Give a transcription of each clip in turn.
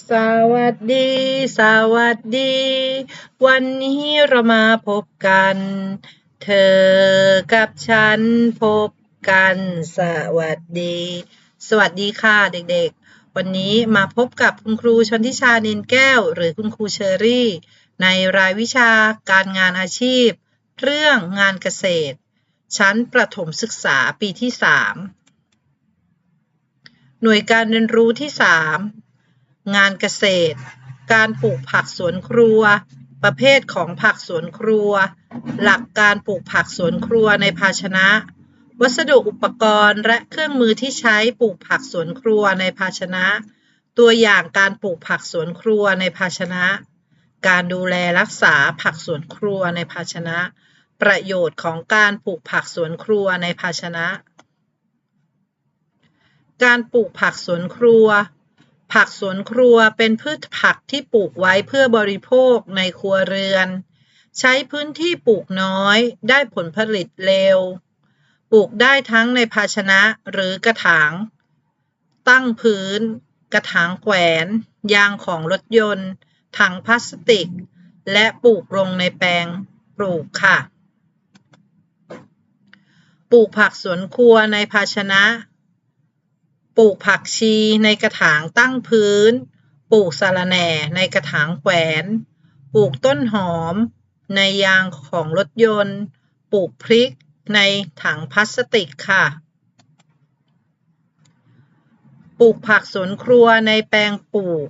สวัสดี สวัสดี วันนี้เรามาพบกัน เธอกับฉันพบกัน สวัสดี สวัสดีค่ะเด็กๆ วันนี้มาพบกับคุณครูชนทิชาเนนแก้ว หรือคุณครูเชอรี่ ในรายวิชาการงานอาชีพ เรื่องงานเกษตร ชั้นประถมศึกษาปีที่ 3 หน่วยการเรียนรู้ที่ 3 งานเกษตร การปลูกผักสวนครัว ประเภทของผักสวนครัว หลักการปลูกผักสวนครัวในภาชนะ วัสดุอุปกรณ์และเครื่องมือที่ใช้ปลูกผักสวนครัวในภาชนะ ตัวอย่างการปลูกผักสวนครัวในภาชนะ การดูแลรักษาผักสวนครัวในภาชนะ ประโยชน์ของการปลูกผักสวนครัวในภาชนะ การปลูกผักสวนครัว ผักสวนครัวเป็นพืชผักที่ปลูกไว้เพื่อบริโภคในครัวเรือน ใช้พื้นที่ปลูกน้อย ได้ผลผลิตเร็ว ปลูกได้ทั้งในภาชนะหรือกระถาง ตั้งพื้น กระถางแขวน ยางของรถยนต์ ถังพลาสติก และปลูกลงในแปลงปลูกค่ะ ปลูกผักสวนครัวในภาชนะ ปลูกผักชีในกระถางตั้งพื้น ปลูกสะระแหน่ในกระถางแขวน ปลูกต้นหอม ในยางของรถยนต์ ปลูกพริกในถังพลาสติกค่ะ ปลูกผักสวนครัวในแปลงปลูก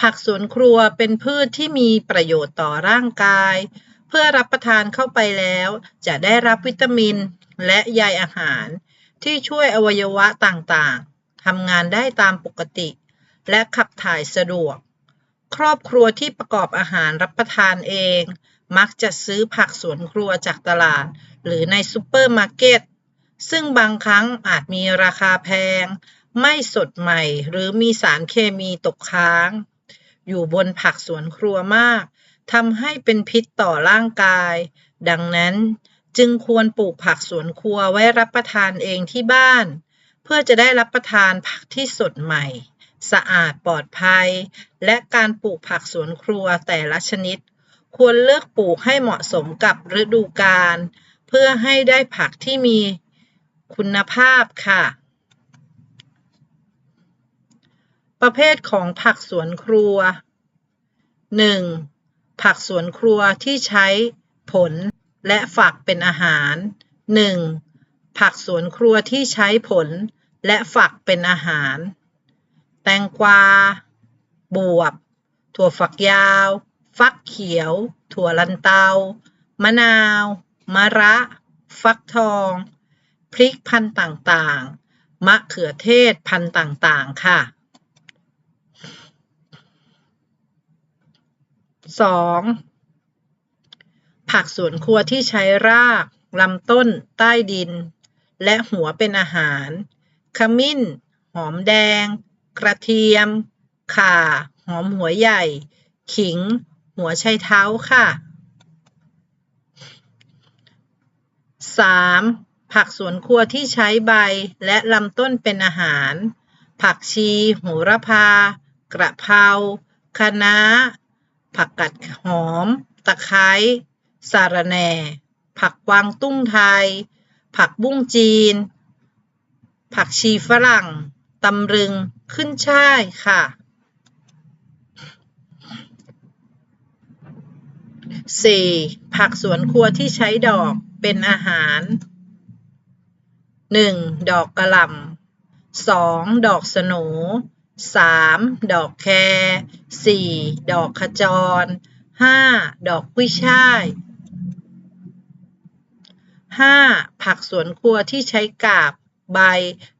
ผักสวนครัวเป็นพืชที่มีประโยชน์ต่อร่างกาย เพื่อรับประทานเข้าไปแล้ว จะได้รับวิตามินและใยอาหาร ที่ช่วยอวัยวะต่างๆ ทำงานได้ตามปกติ และขับถ่ายสะดวก ครอบครัวที่ประกอบอาหารรับประทานเอง มักจะซื้อผักสวนครัวจากตลาด หรือในซูเปอร์มาร์เก็ต ซึ่งบางครั้งอาจมีราคาแพง ไม่สดใหม่ หรือมีสารเคมีตกค้าง อยู่บนผักสวนครัวมากทำให้เป็นพิษต่อร่างกาย ดังนั้น จึงควรปลูกผักสวนครัวไว้รับประทานเองที่บ้าน เพื่อจะได้รับประทานผักที่สดใหม่ สะอาดปลอดภัย และการปลูกผักสวนครัวแต่ละชนิด ควรเลือกปลูกให้เหมาะสมกับฤดูกาลเพื่อให้ได้ผักที่มีคุณภาพค่ะ ประเภทของผักสวนครัว 1. ผักสวนครัวที่ใช้ผล และฝักเป็นอาหาร 1. ผักสวนครัวที่ใช้ผลและฝักเป็นอาหาร แตงกวา บวบ ถั่วฝักยาว ฟักเขียว ถั่วลันเตา มะนาว มะระ ฟักทอง พริกพันธุ์ต่างๆ มะเขือเทศพันธุ์ต่างๆ ค่ะ 2. ผักสวนครัวที่ใช้รากลำต้นใต้ดิน และหัวเป็นอาหาร ขมิ้น หอมแดง กระเทียม ข่า หอมหัวใหญ่ ขิง หัวไชเท้าค่ะ 3. ผักสวนครัวที่ใช้ใบและลำต้นเป็นอาหาร ผักชี โหระพา กระเพราคะน้า ผักกัดหอม ตะไคร้ สาระแหน่ ผักกวางตุ้งไทย ผักบุ้งจีน ผักชีฝรั่ง ตำลึง ขึ้นช่ายค่ะ 4. ผักสวนครัวที่ใช้ดอกเป็นอาหาร 1. ดอกกระหล่ำ 2. ดอกสโหน 3. ดอกแคร 4. ดอกขจร 5. ดอกกุ้ยช่าย 5. ผักสวนครัวที่ใช้กาบ ใบ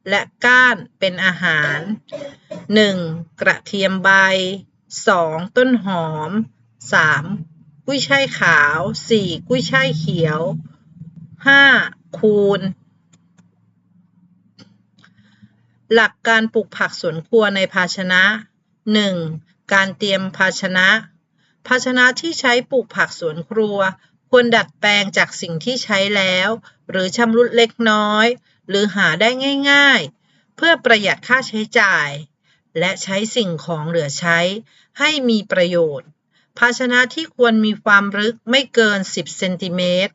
และก้านเป็นอาหาร 1. กระเทียมใบ 2. ต้นหอม 3. กุ้ยช่ายขาว 4. กุ้ยช่ายเขียว 5. คูณ หลักการปลูกผักสวนครัวในภาชนะ 1. การเตรียมภาชนะ ภาชนะที่ใช้ปลูกผักสวนครัว ควรดัดแปลงจากสิ่งที่ใช้แล้ว หรือชำรุดเล็กน้อย หรือหาได้ง่าย ๆ เพื่อประหยัดค่าใช้จ่าย และใช้สิ่งของเหลือใช้ ให้มีประโยชน์ ภาชนะที่ควรมีความลึกไม่เกิน 10 เซนติเมตร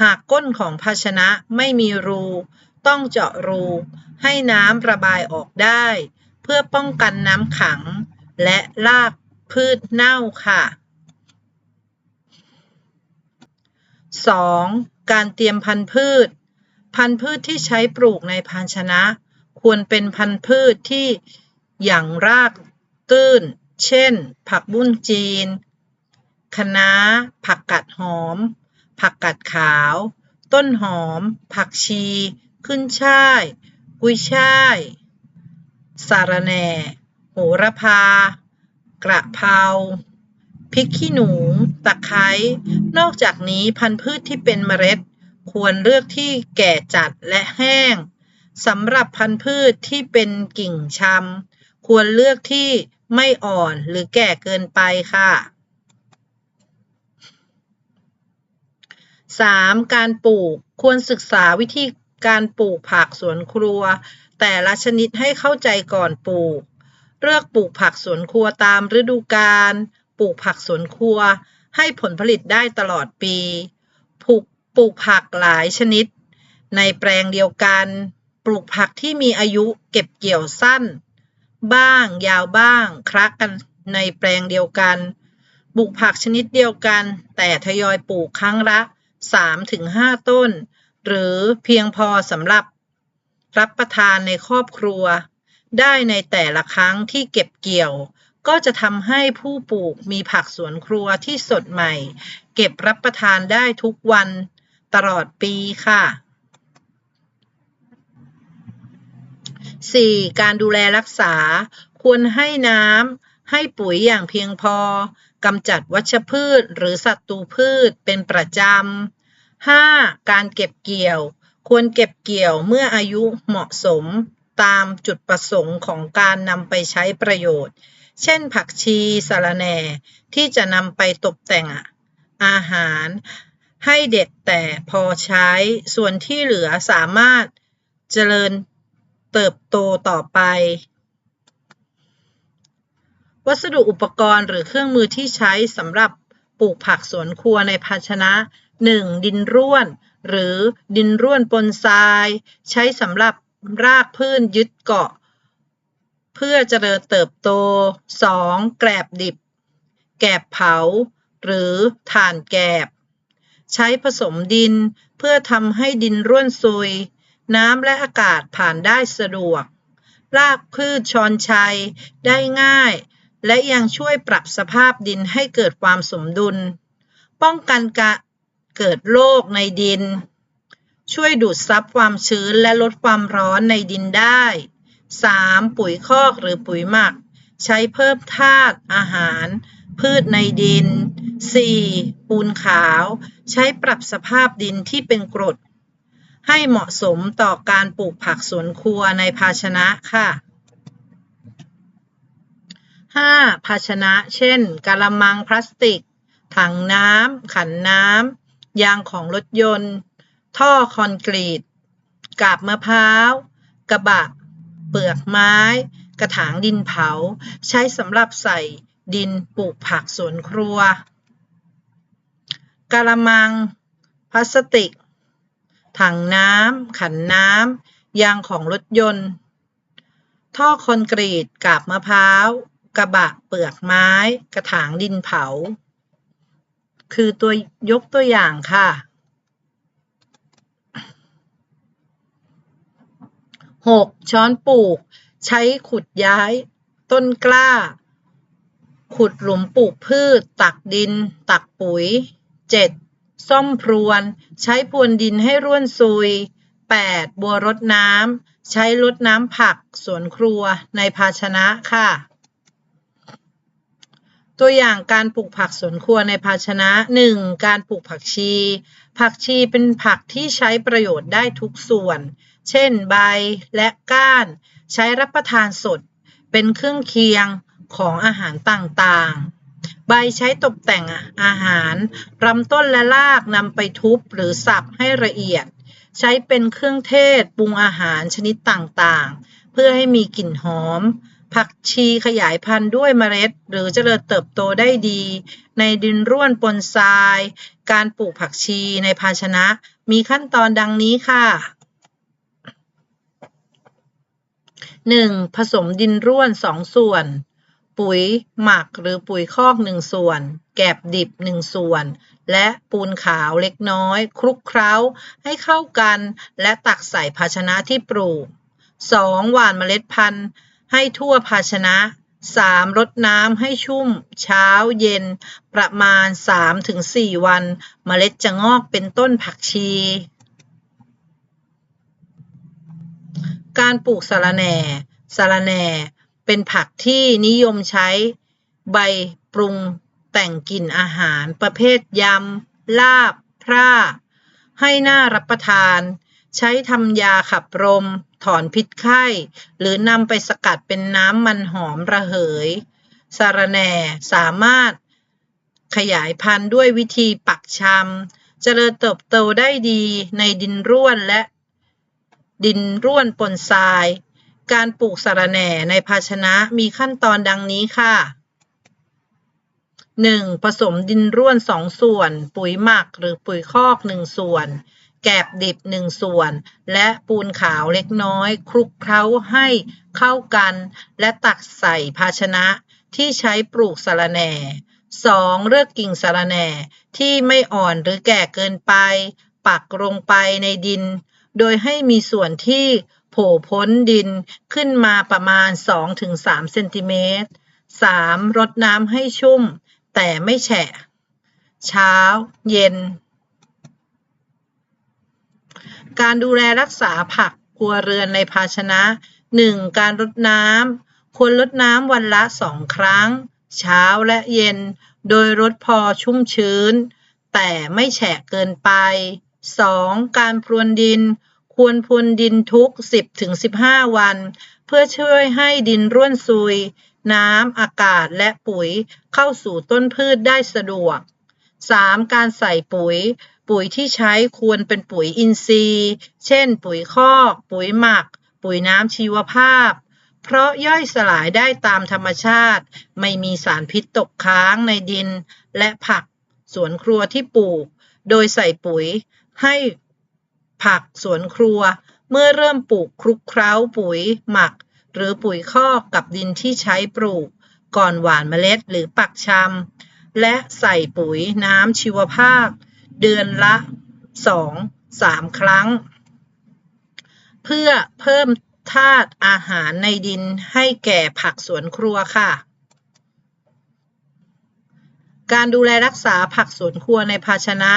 หากก้นของภาชนะไม่มีรู ต้องเจาะรู ให้น้ำระบายออกได้ เพื่อป้องกันน้ำขัง และรากพืชเน่าค่ะ 2. การเตรียมพันธุ์พืช พันธุ์พืชที่ใช้ปลูกในภาชนะ ควรเป็นพันธุ์พืชที่อย่างรากตื้น เช่น ผักบุ้งจีน คะน้า ผักกัดหอม ผักกัดขาว ต้นหอม ผักชี ขึ้นช่าย กุยช่าย สาระแหน่ โหระพา กระเพรา พริกขี้หนู ตะไคร้ นอกจากนี้พันธุ์พืชที่เป็นเมล็ด ควรเลือกที่แก่จัดและแห้งสำหรับพันธุ์พืชที่เป็นกิ่งชำควรเลือกที่ไม่อ่อนหรือแก่เกินไปค่ะ 3. การปลูกควรศึกษาวิธีการปลูกผักสวนครัว แต่ละชนิดให้เข้าใจก่อนปลูก เลือกปลูกผักสวนครัวตามฤดูกาล ปลูกผักสวนครัว ให้ผลผลิตได้ตลอดปีปลูกปลูกผักหลายชนิด ในแปลงเดียวกัน ปลูกผักที่มีอายุเก็บเกี่ยวสั้น บ้างยาวบ้างคละกันในแปลงเดียวกัน ปลูกผักชนิดเดียวกัน แต่ทยอยปลูกครั้งละ 3-5 ต้น หรือเพียงพอสำหรับ รับประทานในครอบครัว ได้ในแต่ละครั้งที่เก็บเกี่ยว ก็จะทำให้ผู้ปลูกมีผักสวนครัวที่สดใหม่ เก็บรับประทานได้ทุกวันตลอดปีค่ะ 4. การดูแลรักษาควรให้น้ำให้ปุ๋ยอย่างเพียงพอกำจัดวัชพืชหรือศัตรูพืชเป็นประจำ 5. การเก็บเกี่ยว ควรเก็บเกี่ยวเมื่ออายุเหมาะสมตามจุดประสงค์ของการนำไปใช้ประโยชน์ เช่น ผักชีสะระแหน่ ที่จะนำไปตกแต่งอาหาร ให้เด็ดแต่พอใช้ ส่วนที่เหลือสามารถเจริญเติบโตต่อไป วัสดุอุปกรณ์หรือเครื่องมือที่ใช้สำหรับปลูกผักสวนครัวในภาชนะ 1. ดินร่วน หรือดินร่วนปนทราย ใช้สำหรับรากพืชยึดเกาะ พื่อเจริญเติบโต 2. แกลบดิบ แกบเผา หรือถ่านแกบใช้ผสมดินเพื่อทำให้ดินร่วนซุย น้ำและอากาศผ่านได้สะดวก รากพืชชอนชัยได้ง่าย และยังช่วยปรับสภาพดินให้เกิดความสมดุล ป้องกันกเกิดโรคในดิน ช่วยดูดซับความชื้นและลดความร้อนในดินได้ 3. ปุ๋ยคอกหรือปุ๋ยหมัก ใช้เพิ่มธาตุอาหาร พืชในดิน 4. ปูนขาว ใช้ปรับสภาพดินที่เป็นกรด ให้เหมาะสมต่อการปลูกผักสวนครัวในภาชนะค่ะ 5. ภาชนะ เช่น กะละมังพลาสติก ถังน้ำ ขันน้ำ ยางของรถยนต์ ท่อคอนกรีต กาบมะพร้าว กระบะ เปลือกไม้ กระถางดินเผา ใช้สำหรับใส่ดินปลูกผักสวนครัวกะละมัง พลาสติก ถังน้ำ ขันน้ำ ยางของรถยนต์ ท่อคอนกรีตกาบมะพร้าว กระบะเปลือกไม้ กระถางดินเผา คือตัวยกตัวอย่างค่ะ 6. ช้อนปลูก ใช้ขุดย้าย ต้นกล้า ขุดหลุมปลูกพืช ตักดิน ตักปุ๋ย 7. ซ่อมพรวน ใช้พรวนดินให้ร่วนซุย 8. บัวรดน้ำ ใช้รดน้ำผัก สวนครัวในภาชนะค่ะ ตัวอย่างการปลูกผักสวนครัวในภาชนะ 1. การปลูกผักชี ผักชีเป็นผักที่ใช้ประโยชน์ได้ทุกส่วน เช่นใบและก้าน ใช้รับประทานสด เป็นเครื่องเคียงของอาหารต่างๆ ใบใช้ตกแต่งอาหารลำต้นและรากนำไปทุบหรือสับให้ละเอียด ใช้เป็นเครื่องเทศปรุงอาหารชนิดต่างๆ เพื่อให้มีกลิ่นหอม ผักชีขยายพันธุ์ด้วยเมล็ด หรือเจริญเติบโตได้ดี ในดินร่วนปนทราย การปลูกผักชีในภาชนะ มีขั้นตอนดังนี้ค่ะ 1. ผสมดินร่วน 2 ส่วน ปุ๋ยหมักหรือปุ๋ยคอก 1 ส่วน แกบดิบ 1 ส่วน และปูนขาวเล็กน้อย คลุกเคล้าให้เข้ากัน และตักใส่ภาชนะที่ปลูก 2. หว่านเมล็ดพันธุ์ให้ทั่วภาชนะ 3. รดน้ำให้ชุ่ม เช้าเย็น ประมาณ 3-4 วัน เมล็ดจะงอกเป็นต้นผักชี การปลูกสะระแหน่ สะระแหน่ เป็นผักที่นิยมใช้ใบปรุงแต่งกลิ่นอาหารประเภทยำ ลาบ พร่า ให้น่ารับประทาน ใช้ทำยาขับลม ถอนพิษไข้ หรือนำไปสกัดเป็นน้ำมันหอมระเหย สะระแหน่สามารถขยายพันธุ์ด้วยวิธีปักชำเจริญเติบโตได้ดีในดินร่วนและ ดินร่วนปนทราย การปลูกสะระแหน่ในภาชนะมีขั้นตอนดังนี้ค่ะ 1. ผสมดินร่วน 2 ส่วน ปุ๋ยหมักหรือปุ๋ยคอก 1 ส่วน แกบดิบ 1 ส่วน และปูนขาวเล็กน้อย คลุกเคล้าให้เข้ากัน และตักใส่ภาชนะที่ใช้ปลูกสะระแหน่ 2. เลือกกิ่งสะระแหน่ที่ไม่อ่อนหรือแก่เกินไป ปักลงไปในดิน โดยให้มีส่วนที่โผล่พ้นดินขึ้นมาประมาณ 2-3 เซนติเมตร 3. รดน้ำให้ชุ่ม แต่ไม่แฉะ เช้า เย็น การดูแลรักษาผักครัวเรือนในภาชนะ 1. การรดน้ำควรรดน้ำวันละ2ครั้ง เช้าและเย็น โดยรดพอชุ่มชื้น แต่ไม่แฉะเกินไป 2. การพรวนดิน ควรพรวนดินทุก10-15วัน เพื่อช่วยให้ดินร่วนซุย น้ำ อากาศ และปุ๋ยเข้าสู่ต้นพืชได้สะดวก 3. การใส่ปุ๋ย ปุ๋ยที่ใช้ควรเป็นปุ๋ยอินทรีย์ เช่น ปุ๋ยคอก ปุ๋ยหมัก ปุ๋ยน้ำชีวภาพ เพราะย่อยสลายได้ตามธรรมชาติ ไม่มีสารพิษตกค้างในดิน และผัก สวนครัวที่ปลูก โดยใส่ปุ๋ย ให้ผักสวนครัว เมื่อเริ่มปลูกคลุกเคล้าปุ๋ยหมัก หรือปุ๋ยคอกกับดินที่ใช้ปลูก ก่อนหว่านเมล็ดหรือปักชำและใส่ปุ๋ยน้ำชีวภาพเดือนละ 2-3 ครั้ง เพื่อเพิ่มธาตุอาหารในดินให้แก่ผักสวนครัวค่ะ การดูแลรักษาผักสวนครัวในภาชนะ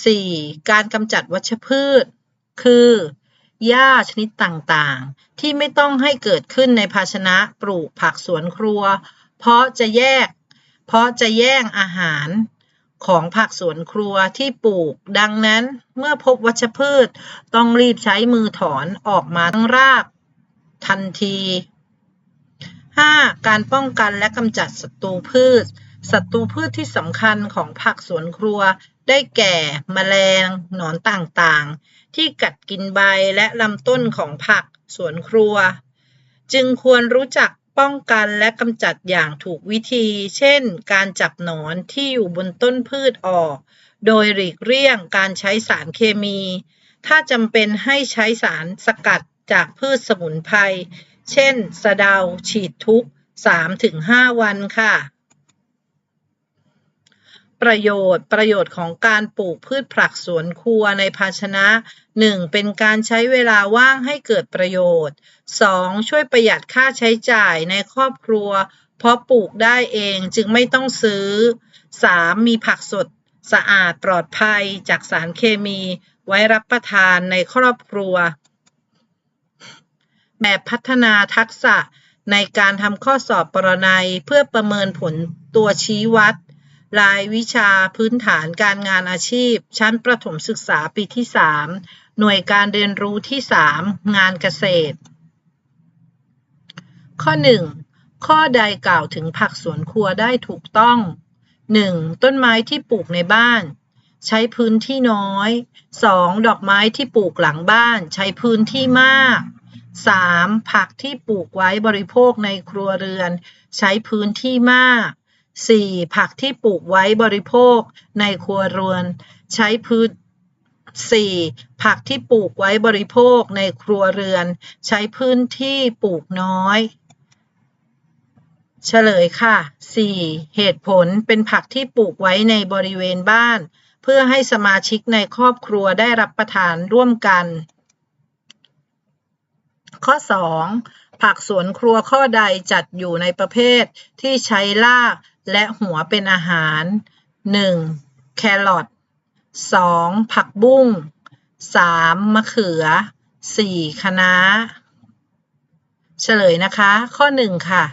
4. การกำจัดวัชพืช คือหญ้าชนิดต่างๆ ที่ไม่ต้องให้เกิดขึ้นในภาชนะปลูกผักสวนครัว เพราะจะแยก เพราะจะแย่งอาหารของผักสวนครัวที่ปลูก ดังนั้นเมื่อพบวัชพืชต้องรีบใช้มือถอนออกมาทั้งรากทันที 5. การป้องกันและกำจัดศัตรูพืชศัตรูพืชที่สำคัญของผักสวนครัว ได้แก่แมลง หนอนต่างๆ ที่กัดกินใบและลำต้นของผักสวนครัว จึงควรรู้จักป้องกันและกำจัดอย่างถูกวิธี เช่น การจับหนอนที่อยู่บนต้นพืชออก โดยหลีกเลี่ยงการใช้สารเคมี ถ้าจำเป็นให้ใช้สารสกัดจากพืชสมุนไพร เช่น สะเดา ฉีดทุก 3-5 วันค่ะ ประโยชน์ ประโยชน์ของการปลูกพืชผักสวนครัวในภาชนะ 1. เป็นการใช้เวลาว่างให้เกิดประโยชน์ 2. ช่วยประหยัดค่าใช้จ่ายในครอบครัว เพราะปลูกได้เองจึงไม่ต้องซื้อ 3. มีผักสดสะอาดปลอดภัยจากสารเคมี ไว้รับประทานในครอบครัว แบบพัฒนาทักษะในการทำข้อสอบปรนัยเพื่อประเมินผลตัวชี้วัด รายวิชาพื้นฐานการงานอาชีพ ชั้นประถมศึกษาปีที่ 3 หน่วยการเรียนรู้ที่ 3 งานเกษตร ข้อ 1 ข้อใดกล่าวถึงผักสวนครัวได้ถูกต้อง 1. ต้นไม้ที่ปลูกในบ้าน ใช้พื้นที่น้อย 2. ดอกไม้ที่ปลูกหลังบ้าน ใช้พื้นที่มาก 3. ผักที่ปลูกไว้บริโภคในครัวเรือน ใช้พื้นที่มาก 4. ผักที่ปลูกไว้บริโภคในครัวเรือน ใช้พื้น 4. ผักที่ปลูกไว้บริโภคในครัวเรือน ใช้พื้นที่ปลูกน้อย เฉลยค่ะ 4. เหตุผลเป็นผักที่ปลูกไว้ในบริเวณบ้าน เพื่อให้สมาชิกในครอบครัวได้รับประทานร่วมกัน ข้อ 2. ผักสวนครัวข้อใดจัดอยู่ในประเภทที่ใช้ราก และหัวเป็นอาหาร 1. แครอท 2. ผักบุ้ง 3. มะเขือ 4. คะน้า เฉลยนะคะ ข้อ 1 ค่ะ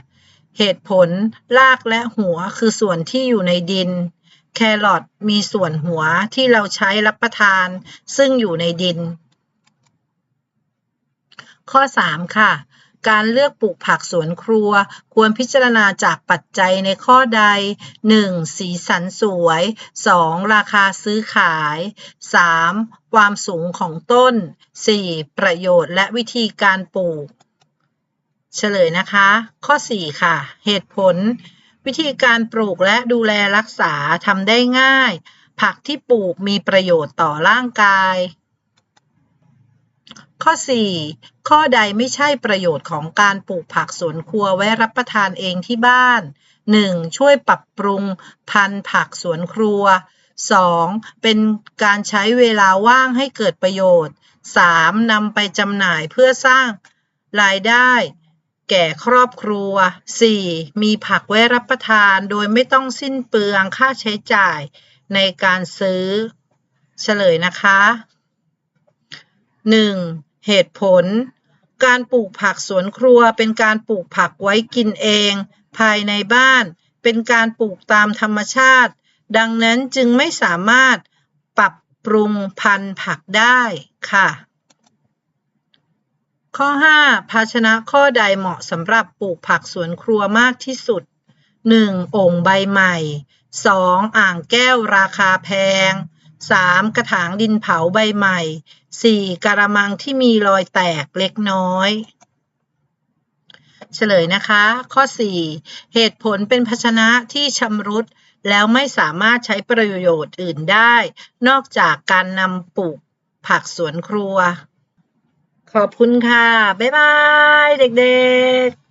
เหตุผลรากและหัวคือส่วนที่อยู่ในดิน แครอทมีส่วนหัวที่เราใช้รับประทาน ซึ่งอยู่ในดิน ข้อ 3 ค่ะ การเลือกปลูกผักสวนครัว ควรพิจารณาจากปัจจัยในข้อใด 1. สีสันสวย 2. ราคาซื้อขาย 3. ความสูงของต้น 4. ประโยชน์และวิธีการปลูก เฉลยนะคะ ข้อ 4 ค่ะ เหตุผล วิธีการปลูกและดูแลรักษาทำได้ง่าย ผักที่ปลูกมีประโยชน์ต่อร่างกายข้อ 4 ข้อใดไม่ใช่ประโยชน์ของการปลูกผักสวนครัวไว้รับประทานเองที่บ้าน 1. ช่วยปรับปรุงพันธุ์ผักสวนครัว 2. เป็นการใช้เวลาว่างให้เกิดประโยชน์ 3. นำไปจำหน่ายเพื่อสร้างรายได้แก่ครอบครัว 4. มีผักไว้รับประทานโดยไม่ต้องสิ้นเปลืองค่าใช้จ่ายในการซื้อ เฉลยนะคะ 1. เหตุผล การปลูกผักสวนครัวเป็นการปลูกผักไว้กินเอง ภายในบ้าน เป็นการปลูกตามธรรมชาติ ดังนั้นจึงไม่สามารถปรับปรุงพันธุ์ผักได้ค่ะ ข้อ 5 ภาชนะข้อใดเหมาะสำหรับปลูกผักสวนครัวมากที่สุด 1. โอ่งใบใหม่ 2. อ่างแก้วราคาแพง 3. กระถางดินเผาใบใหม่ 4. กระมังที่มีรอยแตกเล็กน้อย เฉลยนะคะ ข้อ 4 เหตุผลเป็นภาชนะที่ชำรุดแล้วไม่สามารถใช้ประโยชน์อื่นได้ นอกจากการนำปลูกผักสวนครัว ขอบคุณค่ะ บ๊ายบาย เด็กๆ